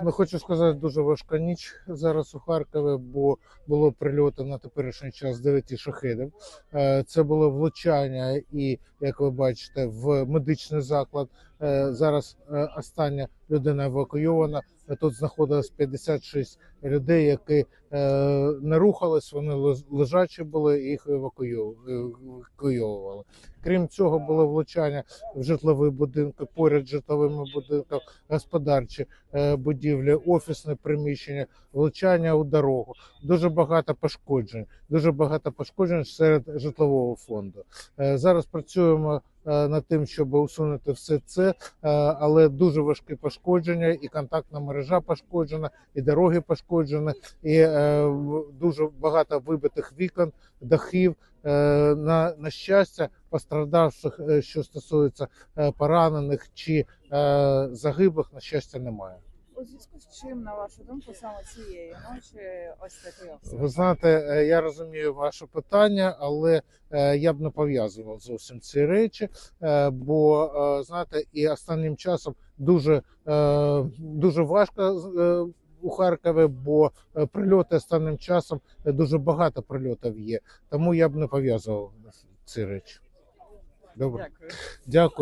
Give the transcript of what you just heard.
Ну, хочу сказати, дуже важка ніч зараз у Харкові, бо було прильоти на теперішній час 9 шахедів. Е, Це було влучання і, як ви бачите, в медичний заклад. Е, Зараз е, остання людина евакуйована. Е, Тут знаходилось 56 людей, які не рухались, вони леж- лежачі були, їх евакуйов- евакуйовували. Крім цього, було влучання в житлові будинки, поряд житловими будинками, господарчі будівлі, офісне приміщення, влучання у дорогу. Дуже багато пошкоджень. Дуже багато пошкоджень серед житлового фонду. Зараз працюємо над тим, щоб усунути все це, е, але дуже важкі пошкодження, і контактна мережа пошкоджена, і дороги пошкоджені, і е, дуже багато вибитих вікон, дахів. Е, На, на щастя, постраждавших, е, що стосується е, поранених чи е, загиблих, на щастя, немає. У зв'язку з чим, на вашу думку, саме цієї ночі ось такий обстріл? Ви знаєте, е, я розумію ваше питання, але е, я б не пов'язував зовсім ці речі, е, бо е, знаєте, і останнім часом дуже, е, дуже важко е, у Харкові, бо е, прильоти останнім часом е, дуже багато прильотів є. Тому я б не пов'язував ці речі. Добре, Дякую. дякую.